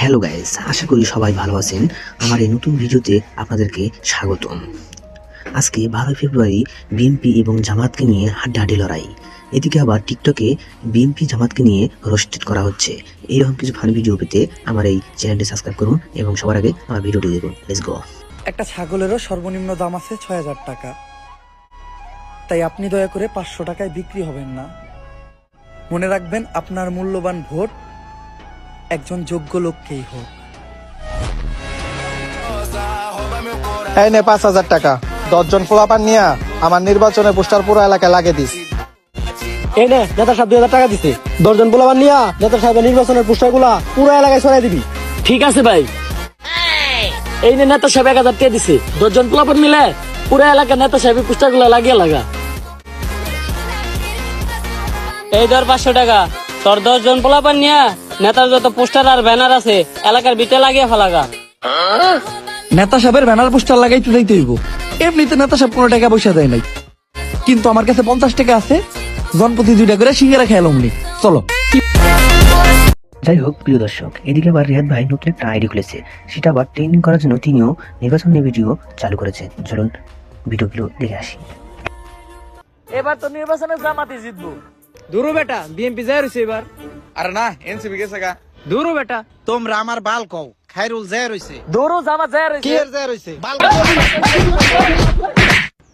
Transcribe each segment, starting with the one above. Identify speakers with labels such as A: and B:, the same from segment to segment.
A: Hello guys আশা করি সবাই ভালো আছেন। আমার এই নতুন ভিডিওতে আপনাদেরকে স্বাগতম। আজকে বারোই ফেব্রুয়ারি বিএনপি এবং জামাতকে নিয়ে হাড্ডাহাড্ডি লড়াই। এদিকে আবার টিকটকে বিএনপি জামাতকে নিয়ে রোস্টেড করা হচ্ছে। এইরকম কিছু ফান ভিডিও পেতে আমার এই চ্যানেলটি সাবস্ক্রাইব করুন এবং সবার আগে আমার ভিডিওটি দেখুন। লেটস গো
B: একটা ছাগলেরও সর্বনিম্ন দাম আছে ছয় হাজার টাকা। তাই আপনি দয়া করে পাঁচশো টাকায় বিক্রি হবেন না। মনে রাখবেন আপনার মূল্যবান ভোট একজন যোগ্য লোককেই হোক।
C: এই নে পাঁচ হাজার টাকা। দশজন পোলাপান নিয়া আমার নির্বাচনের পোস্টার পুরো এলাকায় লাগিয়ে দিস।
D: এই নে নেতা সাহেব দুই হাজার টাকা দিছে। দশজন পোলাবার নিয়া নেতা সাহেবের নির্বাচনের পোস্টারগুলা পুরো এলাকায় ছড়াই দিবি।
E: ঠিক আছে ভাই। এই নে নেতা সাহেব এক হাজার টাকা দিছে। দশজন পোলাপন মিলে পুরো এলাকার নেতা সাহেব পুস্তারগুলো লাগিয়ে লাগা। এই ধর পাঁচশো টাকা। তোর দশজন পোলাপান নিয়া নেতার যত পোস্টার আর ব্যানার আছে এলাকার বিটে লাগিয়ে ফেলাগা।
B: নেতা সাহেবের ব্যানার পোস্টার লাগাইতে যাইতে হইব। এমনিতে নেতা সাহেব কোনো টাকা পয়সা দেয় নাই। কিন্তু আমার কাছে পঞ্চাশ টাকা আছে জনপ্রতি দুইটা করে সিঙ্গারা খেয়ালাম নি চলো।
A: যাই হোক প্রিয় দর্শক এদিকে আবার রিয়াদ ভাই নতুন একটা আইডি খুলেছে। সেটা আবার ট্রেনিং করার জন্য তিনিও নির্বাচন নিয়ে ভিডিও চালু করেছে চলুন ভিডিওগুলো দেখে আসি।
E: এবার তো নির্বাচনে জামাতে জিতবো।
D: দূরও বেটা বিএমপি যায় রয়েছে এবার।
C: আরে না এনসিপি গেছে গা।
D: দূরও বেটা।
C: তোমরা আমার বাল কও খাইরুল জয় রইছে।
E: দৌড়ো জামাত যায়
C: কি এর জয় রইছে? বাল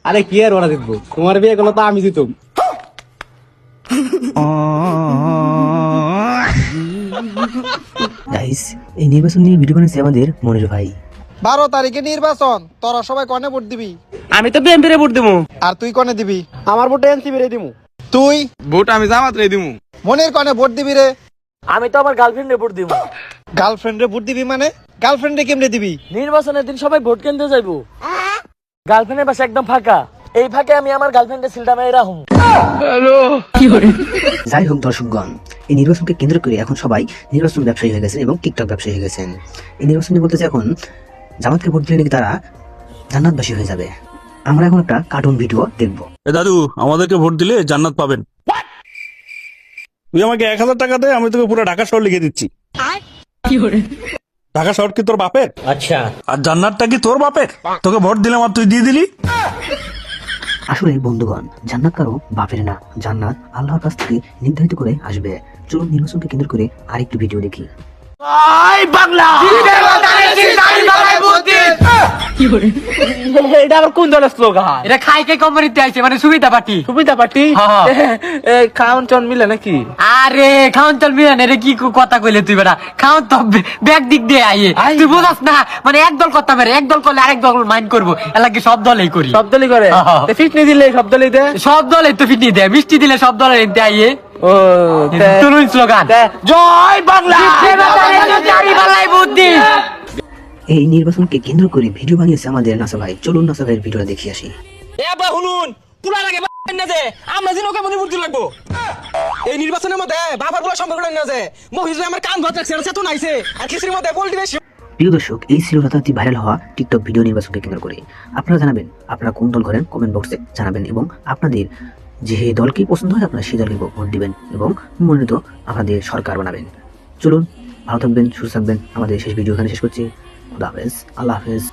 D: আরে কি আর ওরা জিতবো তোমার বিয়ে গুলো তো আমি জিতুম
A: গাইস এই নির্বাচন নিয়ে ভিডিও বানিয়েছে আমাদের মনির ভাই।
C: বারো তারিখে নির্বাচন তোরা সবাই কনে ভোট দিবি?
D: আমি তো বিএমপি রে ভোট দেবো
C: আর তুই কনে দিবি?
D: আমার ভোট এনসিপি রে দিমু।
C: তুই?
F: ভোট আমি জামাত রে দিমু।
C: মনির কনে ভোট দিবি রে।
E: আমি তো আমার গার্লফ্রেন্ডে ভোট দিব।
C: গার্লফ্রেন্ডে ভোট দিবি মানে? গার্লফ্রেন্ডে কেমনে দিবি?
E: নির্বাচনের দিন সবাই ভোট কেন্দ্রে যাইবো। গার্লফ্রেন্ডের পাশে একদম ফাঁকা। এই ফাঁকে আমি আমার গার্লফ্রেন্ডের সিলটা মেরে রাখুন
A: যাই হোক দর্শকগণ এই নির্বাচনকে কেন্দ্র করে এখন সবাই নির্বাচন ব্যবসায়ী হয়ে গেছেন এবং টিকটক ব্যবসায়ী হয়ে গেছেন। এই নির্বাচনে বলতেছে এখন জামাতকে ভোট দিলে নাকি তারা জান্নাতবাসী হয়ে যাবে। আমরা এখন একটা কার্টুন ভিডিও দেখব।
F: এ দাদু আমাদেরকে ভোট দিলে জান্নাত পাবেন। তুই আমাকে এক হাজার টাকা দে আমি তোকে পুরো ঢাকা শহর লিখে দিচ্ছি। ঢাকা শহর কি তোর বাপের?
E: আচ্ছা।
F: আর জান্নাতটা কি তোর বাপের? তোকে ভোট দিলাম আর তুই দিয়ে দিলি?
A: আসলে বন্ধুগণ জান্নাত কারও বাপের না। জান্নাত আল্লাহর কাছ থেকে নির্ধারিত করে আসবে। চলুন নির্বাচনকে কেন্দ্র করে আরেকটু ভিডিও দেখি।
D: এটা আবার কোন দলের স্লোগান?
E: এটা খাই মানে সুবিধা পার্টি।
D: সুবিধা পার্টি? খাওয়ান চন মিলে নাকি?
E: আরে খাউন চল মিয়া রে কি কথা কইলে তুই বেটা? খাউন তো ব্যাগ দিক দিয়ে আইয়ে। তুই বুঝাস না মানে এক দল কথা মেরে এক দল করলে আরেক দল মাইন্ড করব। এলাকি সব দলেই করি?
D: সব দলই করে?
E: হ্যাঁ।
D: ফিটনি দিলে সব দলই দে
E: সব দলে তো ফিটনি দেয় মিষ্টি দিলে সব দলের এনতে আইয়ে। তরুণ স্লোগান
D: জয় বাংলা!
E: বুদ্ধি
A: এই নির্বাচনকে কেন্দ্র করে ভিডিও বানিয়েছে আমাদের নাসা ভাই। চলুন নাসা ভাইয়ের ভিডিওটা দেখি আসি।
D: শুনুন। পুরা লাগে না যে আমরা জিনো কেমন বুদ্ধি লাগবো। এই নির্বাচনের মধ্যে বাবারগুলো সম্পর্ক না যে। মহিলা আমার কান ভাত রাখছে সে তো আর খিচুড়ির মধ্যে পোল্ট্রি বেশি
A: প্রিয় দর্শক এই ছিল রাতারাতি ভাইরাল হওয়া টিকটক ভিডিও নির্বাচনকে কেন্দ্র করে। আপনারা জানাবেন আপনারা কোন দল করেন কমেন্ট বক্সে জানাবেন এবং আপনাদের যে দলকে পছন্দ হয় আপনারা সেই দলকে ভোট দিবেন এবং মনোনীত আপনাদের সরকার বানাবেন। চলুন ভালো থাকবেন সুস্থ থাকবেন। আমাদের শেষ ভিডিও এখানে শেষ করছি। খুদা হাফেজ আল্লাহ হাফেজ।